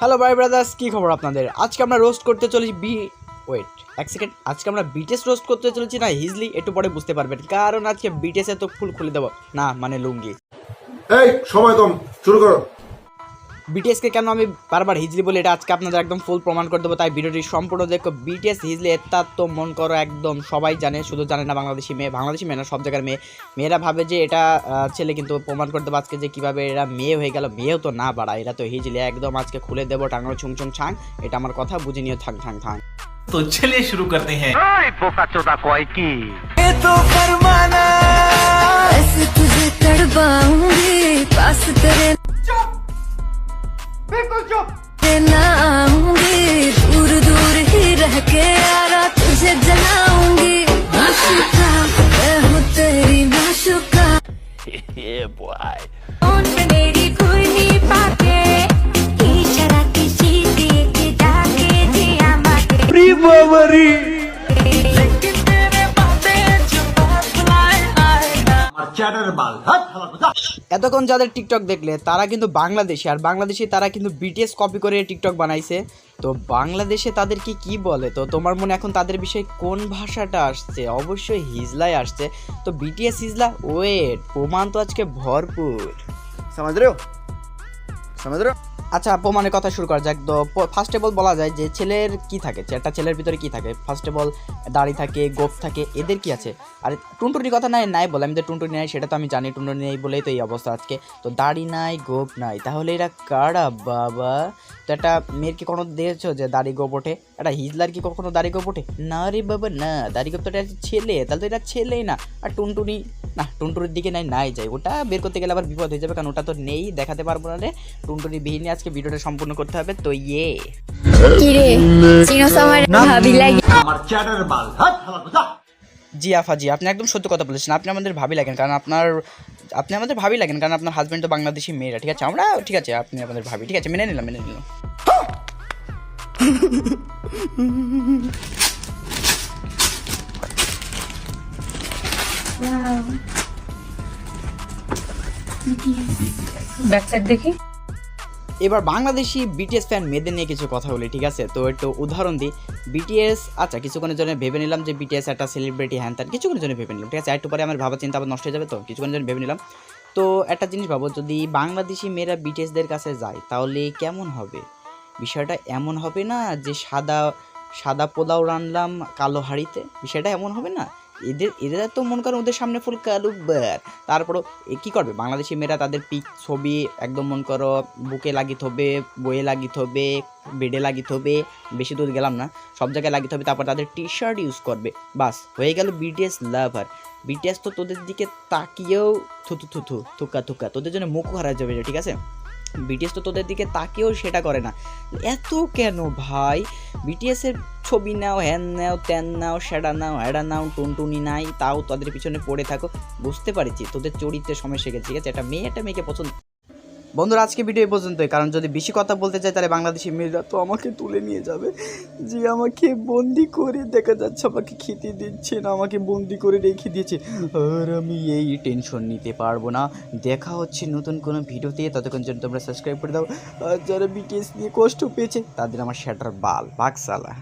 Hello ভাই brothers কী খবর আপনাদের? আজকে আমরা রোস্ট করতে চলেছি বি ওয়েট এক সেকেন্ড আজকে আমরা বিটিএস রোস্ট করতে চলেছি না, হিজলি, একটু পরে বুঝতে পারবেন। কারণ আজকে বিটিএস তো ফুল খুলে দেবো। না মানে লুঙ্গি। এই, সময় কম, শুরু করো। বিটিএসকে কেন আমি বারবার হিজলি বলি এটা আজকে আপনাদের একদম ফুল প্রমাণ করে দেবো। তাই ভিডিওটি সম্পূর্ণ দেখো বিটিএস হিজলি এটা তো মন করো একদম সবাই জানে শুধু জানে না বাংলাদেশি মেয়ে বাংলাদেশি মেয়ে না সব জায়গার মেয়ে। মেয়েরা ভাবে যে এটা ছেলে কিন্তু প্রমাণ করে পারছে আজকে যে কীভাবে এরা মেয়ে হয়ে গেল। মেয়েও তো না বাড়া এরা তো হিজলি একদম আজকে খুলে দেবো টাঙানো ছুং ছুং ছাং এটা আমার কথা বুঝে নিও থাং থাং থাং তো চলে শুরু করতে হ্যাঁ। কি? তো ফরমানা পাস তেরে why. এতক্ষণ যাদের টিকটক দেখলে তারা কিন্তু বাংলাদেশি আর বাংলাদেশি তারা কিন্তু বিটিএস কপি করে টিকটক বানাইছে। তো বাংলাদেশে তাদেরকে কি বলে? তো তোমার মনে এখন তাদের বিষয়ে কোন ভাষাটা আসছে? অবশ্যই হিজলাই আসছে। তো বিটিএস হিজলা ওয়েট প্রমাণ তো আজকে ভরপুর। সমাজ রে সমাজ রে আচ্ছা প্রমাণের কথা শুরু করা যাক। ফার্স্ট অফ অল বলা যায় যে ছেলের কি থাকে? একটা ছেলের ভিতরে কি থাকে? ফার্স্ট অফ অল দাড়ি থাকে, গোপ থাকে, এদের কি আছে? আর টুনটুনির কথা নাই নাই বলে। আমি তো টুনটুনি নাই, সেটা তো আমি জানি। টুনটুনি নেই বলেই তো এই অবস্থা আজকে। তো, দাড়ি নাই, গোপ নাই। তাহলে এরা কারা, বাবা? তো, একটা মেয়ের কি কোনো দেখেছ যে দাড়ি গোপ ওঠে? একটা হিজলার কি কখনো দাড়ি গোপ ওঠে? না রে বাবা, না। দাড়ি গোপ তো এটা ছেলে। তাহলে তো এটা ছেলেই না। আর টুনটুনি, না, টুনটুনির দিকে নাই নাই যায় ওটা বের করতে গেলে আবার বিপদ হয়ে যাবে, কারণ ওটা তো নেই, দেখাতে পারব না রে। টুনটুনি বিহীনে আজকে ভিডিওটা সম্পূর্ণ করতে হবে তো ইয়ে। কিরে চিনোস আমার ভাবি লাগে। জি আফা জি আপনি একদম সত্য কথা বলেছেন। আপনি আমাদের ভাবি লাগেন কারণ আপনার আপনি আমাদের ভাবি লাগেন কারণ আপনার হাজবেন্ড তো বাংলাদেশি মেয়েরা ঠিক আছে? আমরা ঠিক আছে আপনি আমাদের ভাবি ঠিক আছে? মেনে নিলাম মেনে নিলাম। ব্যাক সাইড দেখি। এবার বাংলাদেশি বিটিএস ফ্যান মেয়েদের নিয়ে কিছু কথা বলি, ঠিক আছে? তো একটু উদাহরণ দিই। বিটিএস আচ্ছা কিছুক্ষণের জন্য ভেবে নিলাম যে বিটিএস একটা সেলিব্রিটি হ্যান ত্যান, কিছুক্ষণের জন্য ভেবে নিলাম, ঠিক আছে? একটু পরে আমার ভাবা চিন্তা আবার নষ্ট হয়ে যাবে তো, কিছুক্ষণের জন্য ভেবে নিলাম। তো একটা জিনিস ভাবো, যদি বাংলাদেশি মেয়েরা বিটিএসদের কাছে যায়, তাহলে কেমন হবে? বিষয়টা এমন হবে না যে সাদা সাদা পোলাও রানলাম কালো হাঁড়িতে? বিষয়টা এমন হবে না? এদের এদের তো মন করেন ওদের সামনে ফুল কালু তারপরও কী করবে? বাংলাদেশি মেয়েরা তাদের পিক ছবি একদম মন করো বুকে লাগিতে হবে, বইয়ে লাগিতে হবে, বেডে লাগিতে হবে, বেশি দূর গেলাম না, সব জায়গায় লাগিতে হবে, তারপর তাদের টি শার্ট ইউজ করবে। বাস, হয়ে গেল বিটিএস লাভার বিটিএস তো তোদের দিকে তাকিয়েও থুতু থুথু থুকা থুকা। তোদের জন্য মুখ হারা যাবে, ঠিক আছে? বিটিএস তো তোদের দিকে তাকিয়েও সেটা করে না। এত কেন ভাই? বিটিএস এর ছবি নাও, হ্যান নাও, ত্যান নাও সেটা নাও হ্যাডা নাও, টুনটুনি নাই, তাও তাদের পিছনে পড়ে থাকো। বুঝতে পারছি, তোদের চরিত্রে সমস্যা গেছে, ঠিক আছে? একটা মেয়ে, একটা মেয়েকে পছন্দ। বন্ধুরা, আজকে ভিডিও এই পর্যন্তই। কারণ যদি বেশি কথা বলতে চাই তাহলে বাংলাদেশি মেয়েরা তো আমাকে তুলে নিয়ে যাবে। যে আমাকে বন্দি করে, দেখা যাচ্ছে আমাকে খেতে দিচ্ছে না, আমাকে বন্দি করে রেখে দিয়েছে। আর আমি এই টেনশন নিতে পারব না। দেখা হচ্ছে নতুন কোনো ভিডিওতে। ততক্ষণ জন্য তোমরা সাবস্ক্রাইব করে দাও। আর যারা বিটিএস নিয়ে কষ্ট পেয়েছে, তাদের আমার শ্যাটার বাল বাকসালা